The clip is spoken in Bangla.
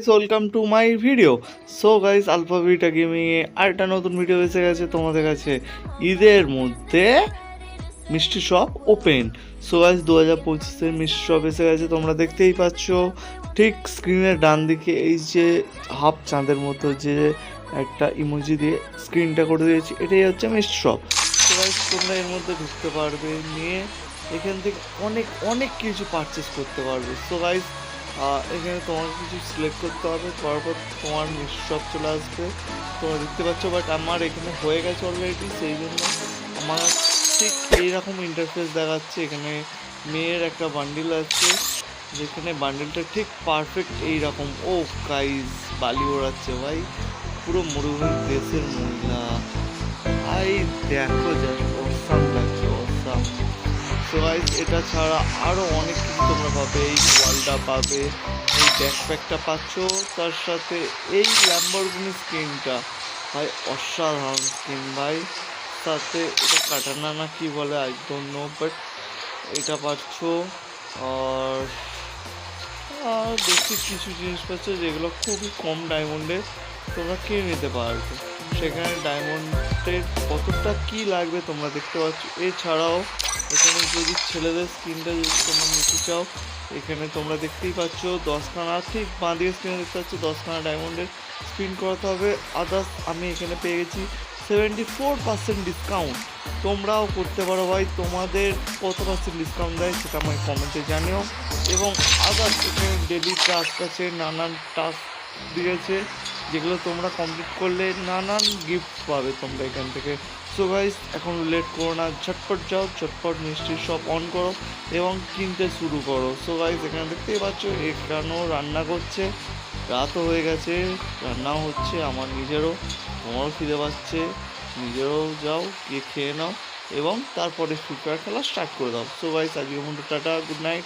Guys welcome to my video so guys alpha ভিটা গেমিংয়ে আরেকটা নতুন ভিডিও এসে গেছে তোমাদের কাছে। ঈদের মধ্যে মিষ্টি শপ ওপেন সো গাইস দু হাজার পঁচিশের মিষ্টি শপ এসে গেছে, তোমরা দেখতেই পাচ্ছ। ঠিক স্ক্রিনের ডান দিকে এই যে হাফ চাঁদের মতো যে একটা ইমোজি দিয়ে স্ক্রিনটা করে দিয়েছি, এটাই হচ্ছে মিষ্টি শপ সো গাইস তোমরা এর মধ্যে ঢুকতে পারবে, নিয়ে এখান থেকে অনেক অনেক কিছু পারচেস করতে পারবে। সো গাইস এখানে তোমাকে কিছু সিলেক্ট করতে হবে, করার পর তোমার মিষ্টি চলে আসবে। তোমরা দেখতে পাচ্ছ বাট আমার এখানে হয়ে গেছে অলরেডি সেই জন্য আমার ঠিক এইরকম ইন্টারফেস দেখাচ্ছে। এখানে মেয়ের একটা বান্ডিল আছে, যেখানে বান্ডিলটা ঠিক পারফেক্ট এইরকম। ও গাইস বালি ওড়াচ্ছে ভাই। পুরো মরুভূমির দেশের মহিলা। ভাই দেখো অসাম সো গাইস এটা ছাড়া আরও অনেক কিছু তোমরা পাবে, এই ওয়ালটা পাবে, এই ব্যাকপ্যাকটা পাচ্ছ, তার সাথে এই ল্যাম্বরগিনি স্কিনটা ভাই, অসাধারণ স্কিন ভাই। সাথে এটা কাটানা না কি বলে ডোন্ট নো বাট এটা পাচ্ছ। আর আর বেশি কিছু জিনিস পাচ্ছ যেগুলো খুবই কম ডায়মন্ডে তোমরা কিনে নিতে পারবে। সেখানে ডায়মন্ডের কতটা কি লাগবে তোমরা দেখতে পাচ্ছ? এছাড়াও, এখানে যদি ছেলেদের স্ক্রিনটা যদি তোমরা নিতে চাও, এখানে তোমরা দেখতেই পাচ্ছ দশখানা, ঠিক বাঁ দিকে স্ক্রিনে দেখতে পাচ্ছ, দশখানা ডায়মন্ডের স্পিন করাতে হবে। আদার্স আমি এখানে পেয়ে গেছি সেভেন্টি ফোর পার্সেন্ট ডিসকাউন্ট তোমরাও করতে পারো ভাই, তোমাদের কত পার্সেন্ট ডিসকাউন্ট দেয় সেটা আমাকে কমেন্টে জানিও। এবং আদার্স এখানে ডেলি টাস্ক আছে, নানান টাস্ক দিয়েছে। যেগুলো তোমরা কমপ্লিট করলে নানান গিফট পাবে তোমরা এখান থেকে। সো গাইস এখন লেট করো না, ঝটপট যাও, ঝটপট মিষ্টির শপ অন করো এবং কিনতে শুরু করো। সো গাইস এখানে দেখতেই পাচ্ছ, এখানেও রান্না করছে। রাতও হয়ে গেছে, রান্নাও হচ্ছে আমার নিজেরও। তোমারও খিদে পাচ্ছে, নিজেরও যাও, গিয়ে খেয়ে নাও এবং তারপরে ফ্রি ফায়ার খেলা স্টার্ট করে দাও। সো গাইস আজকের মতো টাটা গুড নাইট